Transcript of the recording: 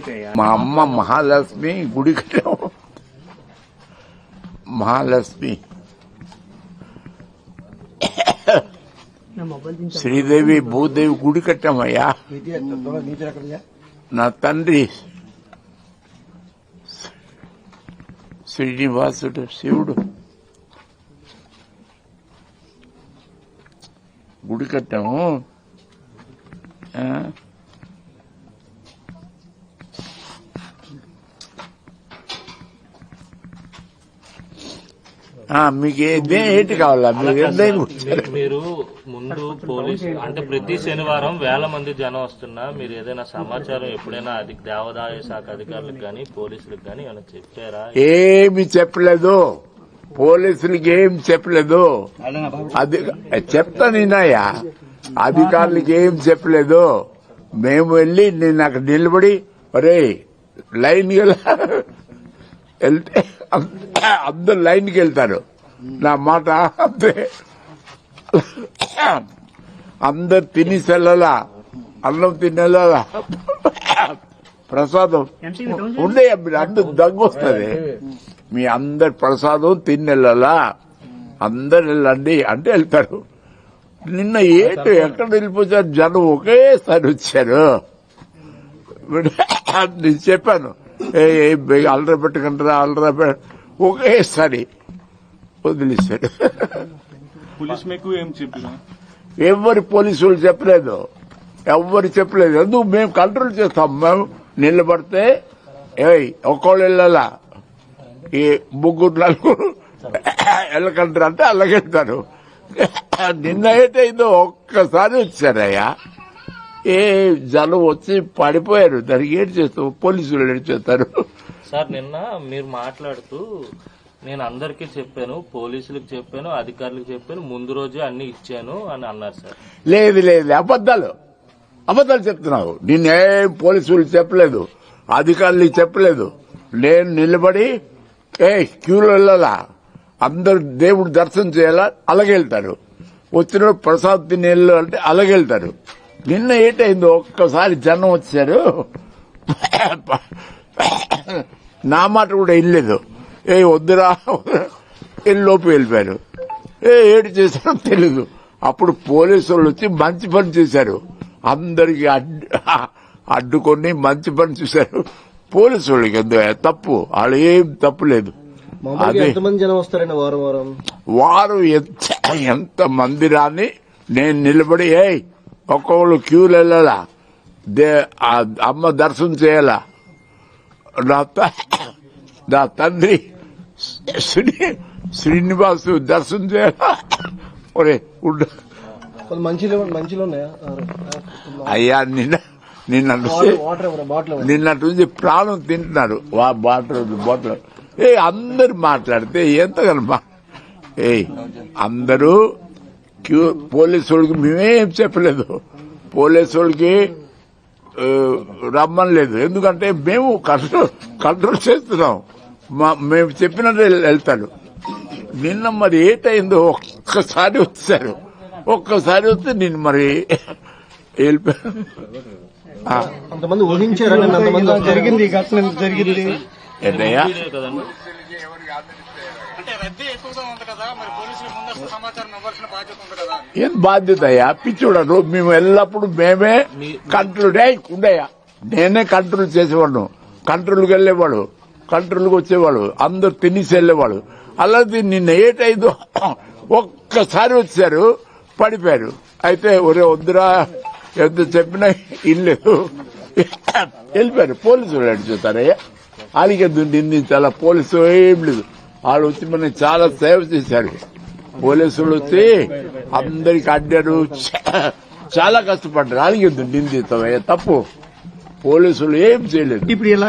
ఏంటయ్యా మా అమ్మ మహాలక్ష్మి గుడి కట్టాం మహాలక్ష్మి శ్రీదేవి భూదేవి గుడి కట్టామయ్యా నా తండ్రి శ్రీనివాసుడు శివుడు గుడి కట్టాము మీకు ఏదే ఏంటి కావాలా? మీకు మీరు- మీరు ముందు పోలీస్ అంటే ప్రతి శనివారం వేల మంది జనం వస్తున్నా మీరు ఏదైనా సమాచారం ఎప్పుడైనా అది దేవాదాయ శాఖ అధికారులకు కానీ పోలీసులకు కానీ ఏమైనా చెప్పారా? ఏమి చెప్పలేదు. పోలీసులకి ఏం చెప్పలేదు. అది చెప్తా నేనయ్యా అధికారులకి ఏం చెప్పలేదు. మేము వెళ్ళి నేను అక్కడ నిలబడి ఒరే లైన్ వెళ్తే అందరు లైన్కి వెళ్తారు. నా మాట అంతే. అందరు తిని సెల్లలా. అన్నం తినేలా ప్రసాదం. ఉండే మీరు అందరు దగ్గు వస్తుంది. మీ అందరి ప్రసాదం తిన్నెళ్ళలా అందరు వెళ్ళండి అంటే వెళ్తారు. నిన్న ఏంటి ఎక్కడ వెళ్ళిపోయారు? జనం ఒకేసారి వచ్చారు. నేను చెప్పాను. అల్లరి పెట్టుకుంటారా అల్లరి ఒకేసారి వదిలేశారు. పోలీస్ మీకు ఏం చెప్పినా? ఎవరి పోలీసు వాళ్ళు చెప్పలేదు. ఎవరు చెప్పలేదు. ఎందుకు మేము కంట్రోల్ చేస్తాం? మేము నిలబడితే ఏయ్ ఒక్కళ్ళు వెళ్ళాలా. ఈ ముగ్గురు నలుగురు వెళ్ళకంటారు అంటే అలాగెళ్తారు నిన్న ఏదైందో ఒక్కసారి వచ్చారయ్యా. ఏ జనం వచ్చి పడిపోయారు. దానికి ఏం చేస్తాం పోలీసులు ఏం చేస్తారు? సార్ నిన్న మీరు మాట్లాడుతూ నేను అందరికీ చెప్పాను పోలీసులకు చెప్పాను అధికారులకు చెప్పాను ముందు రోజే అన్ని ఇచ్చాను అని అన్నారు సార్. లేదు లేదు అబద్దాలు అబద్దాలు చెప్తున్నావు. నిన్నేం పోలీసులు చెప్పలేదు. అధికారులు చెప్పలేదు. నేను నిలబడి ఏ క్యూలో వెళ్ళాలా? అందరు దేవుడు దర్శనం చేయాలా? అలాగే వెళ్తారు. వచ్చిన ప్రసాద్ తిని అంటే అలాగే వెళ్తారు. నిన్న ఏంటైందో? ఒక్కసారి జనం వచ్చారు. నా మాట కూడా వెళ్ళలేదు ఏ వద్దురా. వెళ్ళి లోపు వెళ్ళిపోయారు. ఏ ఏడు చేశారో తెలీదు. అప్పుడు పోలీసు వాళ్ళు వచ్చి మంచి పని చేశారు. అందరికి అడ్డు అడ్డుకొని మంచి పని చేశారు. పోలీసు వాళ్ళకి ఎందుకు తప్పు. వాళ్ళు ఏం తప్పు లేదు. వారం ఎంత మంది రాని నేను నిలబడి ఏయ్ ఒక్కొక్కరు క్యూలు వెళ్ళాలా? దే ఆ అమ్మ దర్శనం చేయాలా? నా నా తండ్రి శ్రీ శ్రీనివాసు దర్శనం చేయాలా? ఒరే ఉండు. అయ్యా నిన్న నిన్న వాటర్ వాటర్ ఇవ్వరా బాటిల్ ఇవ్వరా నిన్నటి నుంచి ప్రాణం తింటున్నారు. వా బాటిల్ బాటిల్. ఏ అందరు మాట్లాడితే ఎంతగానో ఏ అందరూ క్యూ పోలీసు వాళ్ళకి మేమేం చెప్పలేదు పోలీసు వాళ్ళకి ఆ, రమ్మనలేదు ఎందుకంటే మేము కంట్రోల్ కంట్రోల్ చేస్తున్నాం. మా- మేము చెప్పినట్టు వెళ్- వెళ్తారు. నిన్న మరి ఏటైందో ఒక్కసారి వచ్చారు. ఒక్కసారి వస్తే నేను మరి వెళ్ళిపోయాను అంతమంది అంతమంది జరిగింది ఈ ఘటన జరిగింది. ఏంటయ్యా? ఏం బాధ్యత అయ్యా? పిచ్చోడరు మేము ఎల్లప్పుడు మేమే కంట్రోల్ ఏయ్, ఉండయ్యా. నేనే కంట్రోల్ చేసేవాడు కంట్రోల్కి వెళ్ళేవాడు. కంట్రోల్కి వచ్చేవాడు. అందరు తినేసి వెళ్ళేవాడు. అలాగే నిన్న ఏటైందో ఒక్కసారి వచ్చారు పడిపోయారు. అయితే ఒరే వద్దురా ఎంత చెప్పినా ఇల్లేదు వెళ్ళిపోయారు. పోలీసులు అడిచేస్తారయ్యా వాళ్ళకి చాలా పోలీసు ఏం లేదు. వాళ్ళు వచ్చి మనకి చాలా సేవ చేశారు. పోలీసులు వచ్చి అందరికి అడ్డారు చాలా కష్టపడ్డారు. అలాగే నిందిస్తామయ్యా తప్పు. పోలీసులు ఏం చేయలేదు. ఇప్పుడు ఎలా